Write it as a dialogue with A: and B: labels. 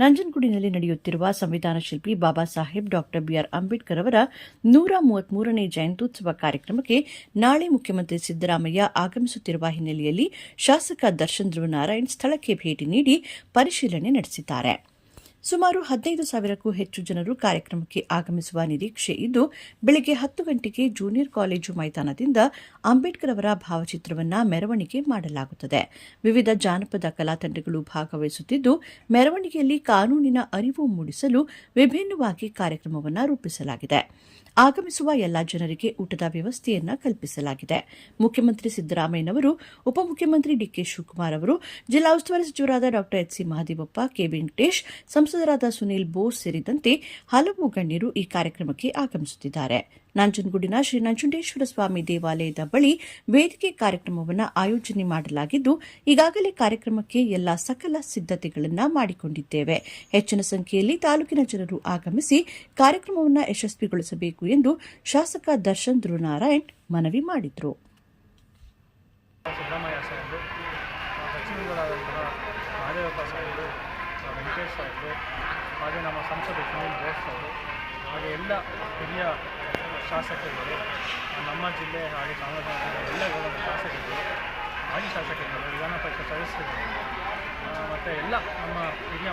A: ನಂಜನಗೂಡಿನಲ್ಲಿ ನಡೆಯುತ್ತಿರುವ ಸಂವಿಧಾನ ಶಿಲ್ಪಿ ಬಾಬಾ ಸಾಹೇಬ್, ಡಾಕ್ಟರ್ ಬಿಆರ್ ಅಂಬೇಡ್ಕರ್ ಅವರ ನೂರ ಮೂವತ್ಮೂರನೇ ಜಯಂತ್ಯುತ್ಸವ ಕಾರ್ಯಕ್ರಮಕ್ಕೆ ನಾಳೆ ಮುಖ್ಯಮಂತ್ರಿ ಸಿದ್ದರಾಮಯ್ಯ ಆಗಮಿಸುತ್ತಿರುವ ಹಿನ್ನೆಲೆಯಲ್ಲಿ ಶಾಸಕ ದರ್ಶನ್ ಧ್ರುವನಾರಾಯಣ್ ಸ್ಥಳಕ್ಕೆ ಭೇಟಿ ನೀಡಿ ಪರಿಶೀಲನೆ ನಡೆಸಿದ್ದಾರೆ. ಸುಮಾರು ಹದಿನೈದು ಸಾವಿರಕ್ಕೂ ಹೆಚ್ಚು ಜನರು ಕಾರ್ಯಕ್ರಮಕ್ಕೆ ಆಗಮಿಸುವ ನಿರೀಕ್ಷೆ ಇದ್ದು, ಬೆಳಗ್ಗೆ ಹತ್ತು ಗಂಟೆಗೆ ಜೂನಿಯರ್ ಕಾಲೇಜು ಮೈದಾನದಿಂದ ಅಂಬೇಡ್ಕರ್ ಅವರ ಭಾವಚಿತ್ರವನ್ನು ಮೆರವಣಿಗೆ ಮಾಡಲಾಗುತ್ತದೆ. ವಿವಿಧ ಜಾನಪದ ಕಲಾ ತಂಡಗಳು ಭಾಗವಹಿಸುತ್ತಿದ್ದು, ಮೆರವಣಿಗೆಯಲ್ಲಿ ಕಾನೂನಿನ ಅರಿವು ಮೂಡಿಸಲು ವಿಭಿನ್ನವಾಗಿ ಕಾರ್ಯಕ್ರಮವನ್ನು ರೂಪಿಸಲಾಗಿದೆ. ಆಗಮಿಸುವ ಎಲ್ಲಾ ಜನರಿಗೆ ಊಟದ ವ್ಯವಸ್ಥೆಯನ್ನು ಕಲ್ಪಿಸಲಾಗಿದೆ. ಮುಖ್ಯಮಂತ್ರಿ ಸಿದ್ದರಾಮಯ್ಯನವರು, ಉಪಮುಖ್ಯಮಂತ್ರಿ ಡಿಕೆ ಶಿವಕುಮಾರ್ ಅವರು, ಜಿಲ್ಲಾ ಉಸ್ತುವಾರಿ ಸಚಿವರಾದ ಡಾ H C Mahadevappa, K Venkatesh ಸಂಸದರಾದ ಸುನೀಲ್ ಬೋಸ್ ಸೇರಿದಂತೆ ಹಲವು ಗಣ್ಯರು ಈ ಕಾರ್ಯಕ್ರಮಕ್ಕೆ ಆಗಮಿಸುತ್ತಿದ್ದಾರೆ. ನಂಜನಗೂಡಿನ ಶ್ರೀ ನಂಜುಂಡೇಶ್ವರ ಸ್ವಾಮಿ ದೇವಾಲಯದ ಬಳಿ ವೇದಿಕೆ ಕಾರ್ಯಕ್ರಮವನ್ನು ಆಯೋಜನೆ ಮಾಡಲಾಗಿದ್ದು, ಈಗಾಗಲೇ ಕಾರ್ಯಕ್ರಮಕ್ಕೆ ಎಲ್ಲ ಸಕಲ ಸಿದ್ದತೆಗಳನ್ನು ಮಾಡಿಕೊಂಡಿದ್ದೇವೆ. ಹೆಚ್ಚಿನ ಸಂಖ್ಯೆಯಲ್ಲಿ ತಾಲೂಕಿನ ಜನರು ಆಗಮಿಸಿ ಕಾರ್ಯಕ್ರಮವನ್ನು ಯಶಸ್ವಿಗೊಳಿಸಬೇಕು ಎಂದು ಶಾಸಕ ದರ್ಶನ್ ಧ್ರುವನಾರಾಯಣ್ ಮನವಿ ಮಾಡಿದರು.
B: ವೆಂಕಟೇಶ್ ಸಾಹೇಬರು ಹಾಗೆ ನಮ್ಮ ಸಂಸದ ಸುನೀಲ್ ಬೋಸ್ ಅವರು, ಹಾಗೆ ಎಲ್ಲ ಹಿರಿಯ ಶಾಸಕರುಗಳು, ನಮ್ಮ ಜಿಲ್ಲೆ ಹಾಗೆ ಚಾಮರಾಜನಗರ ಜಿಲ್ಲೆ ಎಲ್ಲ ಶಾಸಕರು ಮಾಜಿ ಶಾಸಕರುಗಳು, ವಿಧಾನ ಪರಿಷತ್ ಸದಸ್ಯರು ಮತ್ತು ಎಲ್ಲ ನಮ್ಮ ಹಿರಿಯ